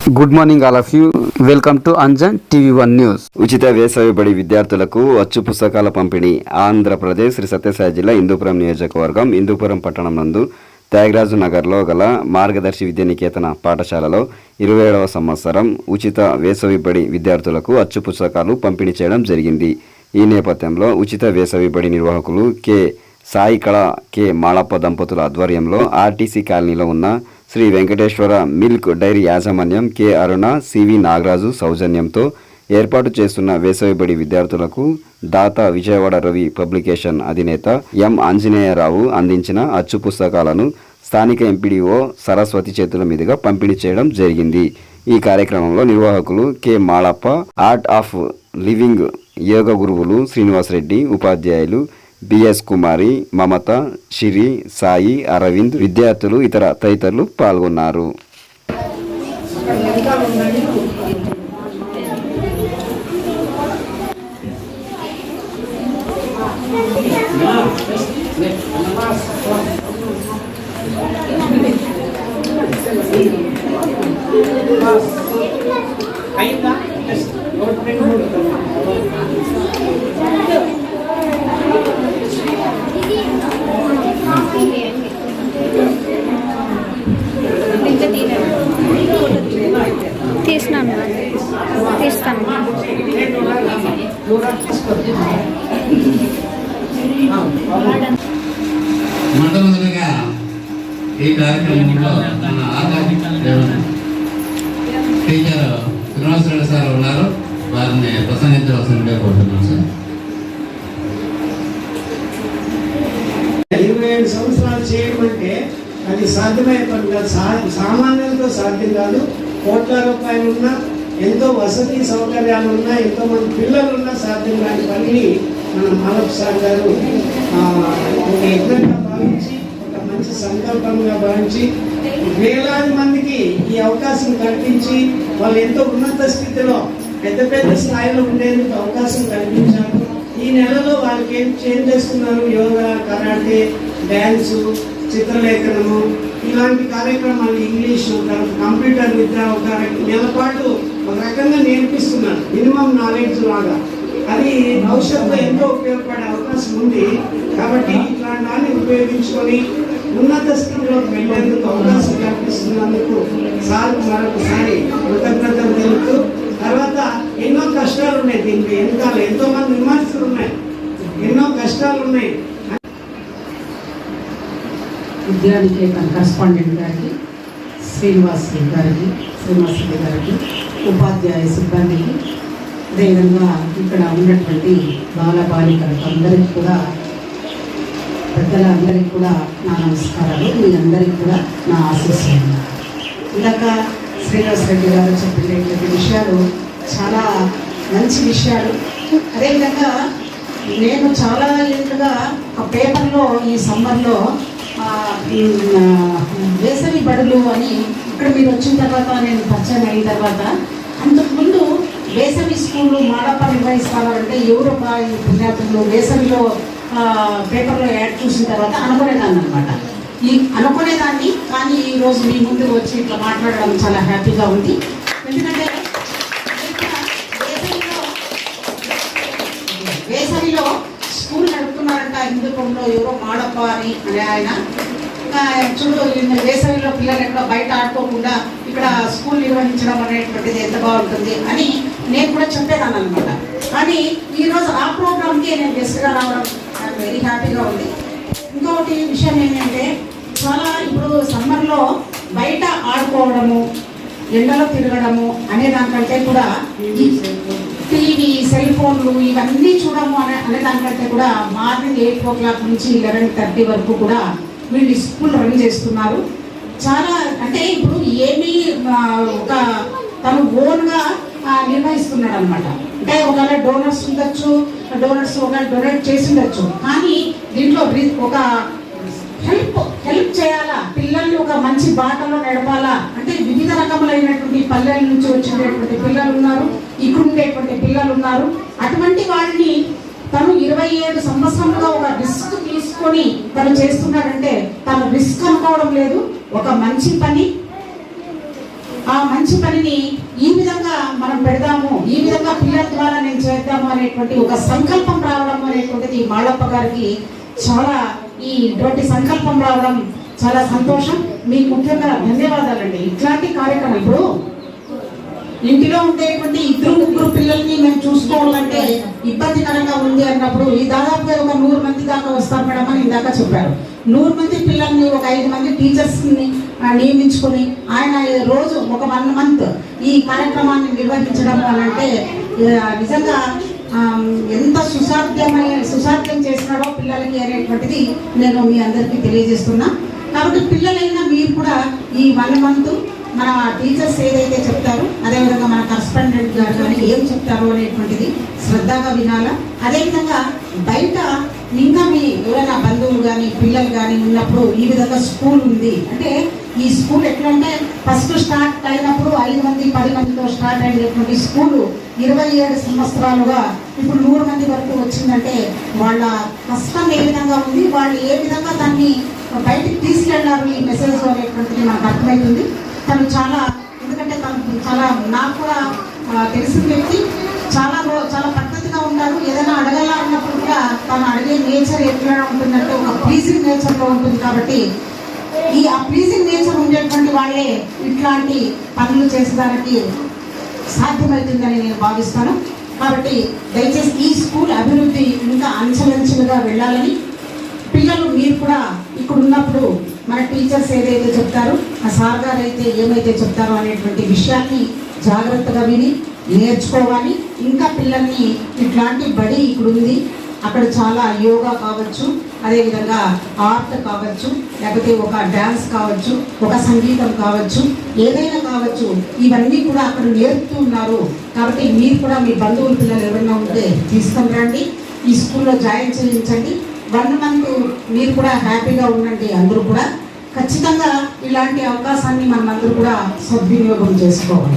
Good morning all of you welcome to Anjan TV one news ఉచిత వేసవి బడి విద్యార్థులకు అచ్చు పుస్తకాల పంపిణీ. ఆంధ్రప్రదేశ్ శ్రీ సత్యసాయి జిల్లా హిందూపురం నియోజకవర్గం హిందూపురం పట్టణం నందు త్యాగరాజు నగర్లో గల మార్గదర్శి విద్యానికేతన పాఠశాలలో ఇరవై ఏడవ సంవత్సరం ఉచిత వేసవి బడి విద్యార్థులకు అచ్చు పుస్తకాలు పంపిణీ చేయడం జరిగింది. ఈ నేపథ్యంలో ఉచిత వేసవి బడి నిర్వాహకులు కె. సాయి కళ కె. మాళప్ప దంపతుల ఆధ్వర్యంలో ఆర్టీసీ కాలనీలో ఉన్న శ్రీ వెంకటేశ్వర మిల్క్ డైరీ యాజమాన్యం కె అరుణ సివి నాగరాజు సౌజన్యంతో ఏర్పాటు చేస్తున్న వేసవిబడి విద్యార్థులకు దాత విజయవాడ రవి పబ్లికేషన్ అధినేత ఎం ఆంజనేయరావు అందించిన అచ్చు పుస్తకాలను స్థానిక ఎంపీడీఓ సరస్వతి చేతుల మీదుగా పంపిణీ చేయడం జరిగింది. ఈ కార్యక్రమంలో నిర్వాహకులు K Malappa art of living yoga గురువులు శ్రీనివాసరెడ్డి ఉపాధ్యాయులు బిఎస్ కుమారి మమత షిరి సాయి అరవింద్ విద్యార్థులు ఇతర తదితరులు పాల్గొన్నారు. అయిందా? ఈ కార్యక్రమంలో మన ఆదాయ టీచర్ శ్రీనివాసరెడ్డి సార్ ఉన్నారు. వారిని ప్రసంగించవలసిందిగా కోరుతున్నాం సార్. ఇరవై ఏడు సంవత్సరాలు చేయడం అంటే అది సాధ్యమయ్యే పని కాదు. సా- సామాన్యులతో సాధ్యం కాదు. కోట్ల రూపాయలు ఉన్నా ఎంతో వసతి సౌకర్యాలు ఉన్నా ఎంతో మంది పిల్లలు ఉన్నా సాధ్యం కాని పనిని మన మాలప్ సార్ గారు ఆ, ఒక యజ్ఞంగా భావించి మంచి సంకల్పంగా భావించి వేలాది మందికి ఈ అవకాశం కల్పించి వాళ్ళు ఎంతో ఉన్నత స్థితిలో పెద్ద పెద్ద స్థాయిలో ఉండేందుకు అవకాశం కల్పించారు. ఈ నెలలో వాళ్ళకి ఏం చేంజ్ చేస్తున్నారు? యోగా కరాటే డ్యాన్సు చిత్రలేఖనము ఇలాంటి కార్యక్రమాలు ఇంగ్లీషు కంప్యూటర్ విద్య ఒక నెలపాటు ఒక రకంగా నేర్పిస్తున్నారు. మినిమం నాలెడ్జ్ లాగా. అది భవిష్యత్తులో ఎంతో ఉపయోగపడే అవకాశం ఉంది. కాబట్టి ఇట్లాంటి దాన్ని ఉపయోగించుకొని ఉన్నత స్థితిలోకి వెళ్ళేందుకు అవకాశం కల్పిస్తున్నందుకు సార్ మరొకసారి కృతజ్ఞతలు తెలుపుతూ తర్వాత ఎన్నో కష్టాలు ఉన్నాయి దీనికి. వెనకాల ఎంతో మంది విమర్శలు ఉన్నాయి. ఎన్నో కష్టాలు ఉన్నాయి. విద్యానికేతన్ కరస్పాండెంట్ గారికి శ్రీనివాస్ గారికి శ్రీనివాస్ గారికి ఉపాధ్యాయ సిబ్బందికి అదేవిధంగా ఇక్కడ ఉన్నటువంటి బాల బాలికలకు అందరికీ కూడా పెద్దలందరికీ కూడా నా నమస్కారాలు మీ అందరికీ కూడా నా ఆశీస్సులు. ఇందాక శ్రీనివాస్ రెడ్డి గారు చెప్పినటువంటి విషయాలు చాలా మంచి విషయాలు. అదేవిధంగా నేను చాలా ఏళ్ళుగా ఒక పేపర్లో ఈ సమ్మర్లో వేసవి బడులు అని ఇక్కడ మీరు వచ్చిన తర్వాత నేను పరిచయం అయిన తర్వాత అంతకుముందు వేసవి స్కూళ్ళు మాడప్ప నిర్వహిస్తారు అంటే ఎవరబ్బా ఈ విద్యార్థులు వేసవిలో పేపర్లో యాడ్ చూసిన తర్వాత అనుకునేదాన్ని అనమాట ఈ అనుకునేదాన్ని కానీ ఈరోజు మీ ముందు వచ్చి ఇట్లా మాట్లాడడం చాలా హ్యాపీగా ఉంది. ఎందుకంటే వేసవిలో స్కూల్ నడుపుతున్నారంట హిందూపురంలో ఎవరో మాడప్ప అని అనే ఆయన. చూడు వేసవిలో పిల్లలు ఎక్కడ బయట ఆడుకోకుండా ఇక్కడ స్కూల్ నిర్వహించడం అనేటువంటిది ఎంత బాగుంటుంది అని నేను కూడా చెప్పేదాన్ని అనమాట కానీ ఈరోజు ఆ ప్రోగ్రామ్కి నేను గెస్ట్గా రావడం వెరీ హ్యాపీగా ఉంది. ఇంకొకటి విషయం ఏంటంటే చాలా ఇప్పుడు సమ్మర్లో బయట ఆడుకోవడము ఎండలో తిరగడము అనే దానికంటే కూడా టీవీ సెల్ ఫోన్లు ఇవన్నీ చూడము అనే అనే దానికంటే కూడా మార్నింగ్ ఎయిట్ ఓ క్లాక్ నుంచి లెవెన్ థర్టీ వరకు కూడా వీళ్ళు స్కూల్ రన్ చేస్తున్నారు. చాలా అంటే ఇప్పుడు ఏమీ ఒక తను ఓన్గా నిర్వహిస్తున్నాడు అనమాట అంటే ఒకవేళ డోనర్స్ ఉండొచ్చు డోనర్స్ ఒకవేళ డొనేట్ చేసి ఉండొచ్చు. కానీ దీంట్లో ఒక హెల్ప్ హెల్ప్ చేయాలా? పిల్లల్ని ఒక మంచి బాటలో నడపాలా? అంటే వివిధ రకములైనటువంటి పల్లెల నుంచి వచ్చినటువంటి పిల్లలు ఉన్నారు ఇక్కడుండేటువంటి పిల్లలు ఉన్నారు. అటువంటి వారిని తను ఇరవై ఏడు సంవత్సరంలో ఒక రిస్క్ తీసుకొని తను చేస్తున్నాడంటే తను రిస్క్ అనుకోవడం లేదు. ఒక మంచి పని. ఆ మంచి పనిని ఈ విధంగా మనం పెడదాము ఈ విధంగా పిల్లల ద్వారా నేను చేద్దాము అనేటువంటి ఒక సంకల్పం రావడం అనేటువంటిది మాళప్ప గారికి చాలా ఈ ఇటువంటి సంకల్పం రావడం చాలా సంతోషం. మీకు ముఖ్యంగా ధన్యవాదాలండి. ఇట్లాంటి కార్యక్రమం ఇప్పుడు ఇంటిలో ఉండేటువంటి ఇద్దరు ముగ్గురు పిల్లల్ని మేము చూసుకోవాలంటే ఇబ్బందికరంగా ఉంది అన్నప్పుడు ఈ దాదాపుగా ఒక నూరు మంది దాకా వస్తారు మేడం అని ఇందాక చెప్పారు. నూరు మంది పిల్లల్ని ఒక ఐదు మంది టీచర్స్ని నియమించుకొని ఆయన రోజు ఒక వన్ మంత్ ఈ కార్యక్రమాన్ని నిర్వహించడం అనంటే నిజంగా ఎంత సుసాధ్యమైన సుసాధ్యం చేసినాడో పిల్లలకి అనేటువంటిది నేను మీ అందరికీ తెలియజేస్తున్నా. కాబట్టి పిల్లలైనా మీరు కూడా ఈ వన్ మంత్ మన టీచర్స్ ఏదైతే చెప్తారో అదేవిధంగా మన కరస్పాండెంట్ గారు కానీ ఏం చెప్తారో అనేటువంటిది శ్రద్ధగా వినాలా. అదేవిధంగా బయట ఇంకా మీ ఎవరైనా బంధువులు కానీ పిల్లలు కానీ ఉన్నప్పుడు ఈ విధంగా స్కూల్ ఉంది. అంటే ఈ స్కూల్ ఎట్లంటే ఫస్ట్ స్టార్ట్ అయినప్పుడు ఐదు మంది పది మందితో స్టార్ట్ అయినటువంటి స్కూలు ఇరవై ఏడు సంవత్సరాలుగా ఇప్పుడు నూరు మంది వరకు వచ్చిందంటే వాళ్ళ కష్టం ఏ విధంగా ఉంది వాళ్ళు ఏ విధంగా దాన్ని బయటికి తీసుకెళ్ళారు ఈ మెసేజ్ అనేటువంటిది మనకు అర్థమవుతుంది. తను చాలా ఎందుకంటే తను చాలా నాకు కూడా తెలిసిన వ్యక్తి చాలా చాలా పద్ధతిగా ఉంటారు ఏదైనా అడగాల అన్నప్పుడు కూడా తను అడిగే నేచర్ ఎట్లా ఉంటుందంటే ఒక ప్లీజింగ్ నేచర్లో ఉంటుంది కాబట్టి ఈ ఆ ప్లీజింగ్ నేచర్ ఉండేటువంటి వాళ్ళే ఇట్లాంటి పనులు చేసేదానికి సాధ్యమవుతుందని నేను భావిస్తాను. కాబట్టి దయచేసి ఈ స్కూల్ అభివృద్ధి ఇంకా అంచెలంచెలుగా వెళ్ళాలని పిల్లలు మీరు కూడా ఇక్కడ ఉన్నప్పుడు మన టీచర్స్ ఏదైతే చెప్తారో ఆ సార్ గారు అయితే ఏమైతే చెప్తారో అనేటువంటి విషయాన్ని జాగ్రత్తగా విని నేర్చుకోవాలి. ఇంకా పిల్లల్ని ఇట్లాంటి బడి ఇక్కడ ఉంది అక్కడ చాలా యోగా కావచ్చు అదేవిధంగా ఆర్ట్ కావచ్చు లేకపోతే ఒక డ్యాన్స్ కావచ్చు ఒక సంగీతం కావచ్చు ఏదైనా కావచ్చు ఇవన్నీ కూడా అక్కడ నేర్పుతూ ఉన్నారు. కాబట్టి మీరు కూడా మీ బంధువుల పిల్లలు ఎవరైనా ఉంటే తీసుకొని రండి ఈ స్కూల్లో జాయిన్ చేయించండి. వన్ మంత్ మీరు కూడా హ్యాపీగా ఉండండి అందరూ కూడా. ఖచ్చితంగా ఇలాంటి అవకాశాన్ని మనమందరూ అందరూ కూడా సద్వినియోగం చేసుకోవాలి.